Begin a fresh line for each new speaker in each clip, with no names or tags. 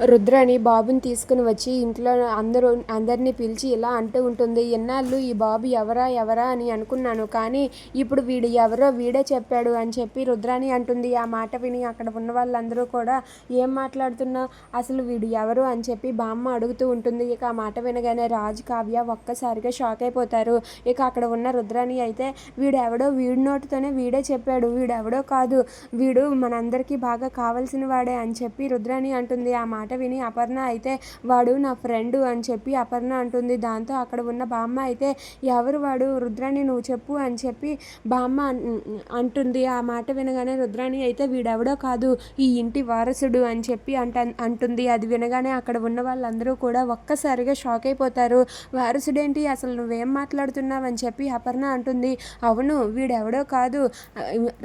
రుద్రాని బాబుని తీసుకుని వచ్చి ఇంట్లో అందరూ అందరినీ పిలిచి ఇలా అంటూ ఉంటుంది ఎన్నాళ్ళు ఈ బాబు ఎవరా ఎవరా అని అనుకున్నాను కానీ ఇప్పుడు వీడు ఎవరో వీడే చెప్పాడు అని చెప్పి రుద్రాని అంటుంది. ఆ మాట విని అక్కడ ఉన్న వాళ్ళందరూ కూడా ఏం మాట్లాడుతున్నావు? అసలు వీడు ఎవరు? అని చెప్పి బామ్మ అడుగుతూ ఉంటుంది. ఇక ఆ మాట వినగానే రాజు కావ్య ఒక్కసారిగా షాక్ అయిపోతారు. ఇక అక్కడ ఉన్న రుద్రాని అయితే వీడు ఎవడో వీడి నోటితోనే వీడే చెప్పాడు వీడు ఎవడో కాదు వీడు మనందరికీ బాగా కావాల్సిన వాడే అని చెప్పి రుద్రాని అంటుంది. ఆ మాట విని అపర్ణ అయితే వాడు నా ఫ్రెండ్ అని చెప్పి అపర్ణ అంటుంది. దాంతో అక్కడ ఉన్న బామ్మ అయితే ఎవరు వాడు? రుద్రాణి నువ్వు చెప్పు అని చెప్పి బామ్మ అంటుంది. ఆ మాట వినగానే రుద్రాణి అయితే వీడెవడో కాదు ఈ ఇంటి వారసుడు అని చెప్పి అంట అంటుంది. అది వినగానే అక్కడ ఉన్న వాళ్ళందరూ కూడా ఒక్కసారిగా షాక్ అయిపోతారు. వారసుడేంటి? అసలు నువ్వేం మాట్లాడుతున్నావు? అని చెప్పి అపర్ణ అంటుంది. అవును వీడెవడో కాదు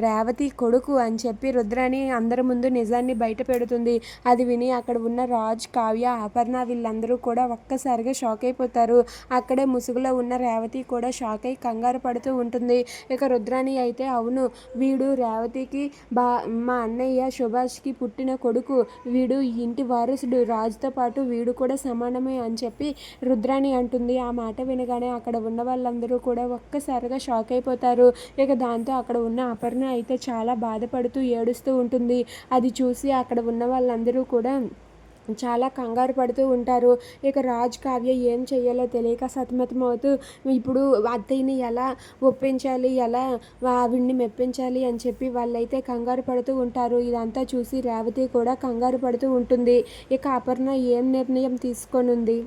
రేవతి కొడుకు అని చెప్పి రుద్రాణి అందరి ముందు నిజాన్ని బయట పెడుతుంది. అది విని అక్కడ ఉన్న రాజ్ కావ్య అపర్ణ వీళ్ళందరూ కూడా ఒక్కసారిగా షాక్ అయిపోతారు. అక్కడే ముసుగులో ఉన్న రేవతి కూడా షాక్ అయి కంగారు పడుతూ ఉంటుంది. ఇక రుద్రాణి అయితే అవును వీడు రేవతికి బా మా అన్నయ్య సుభాష్కి పుట్టిన కొడుకు. వీడు ఇంటి వారసుడు రాజుతో పాటు వీడు కూడా సమానమే అని చెప్పి రుద్రాణి అంటుంది. ఆ మాట వినగానే అక్కడ ఉన్న వాళ్ళందరూ కూడా ఒక్కసారిగా షాక్ అయిపోతారు. ఇక దాంతో అక్కడ ఉన్న అపర్ణ అయితే చాలా బాధపడుతూ ఏడుస్తూ ఉంటుంది. అది చూసి అక్కడ ఉన్న వాళ్ళందరూ కూడా చాలా కంగారు పడుతూ ఉంటారు. ఇక రాజ్ కావ్య ఏం చేయాలో తెలియక సతమతమవుతూ ఇప్పుడు అత్తయ్యని ఎలా ఒప్పించాలి? ఎలా ఆవిడ్ని మెప్పించాలి? అని చెప్పి వాళ్ళైతే కంగారు పడుతూ ఉంటారు. ఇదంతా చూసి రేవతి కూడా కంగారు పడుతూ ఉంటుంది. ఇక అపర్ణ ఏం నిర్ణయం తీసుకొనుంది?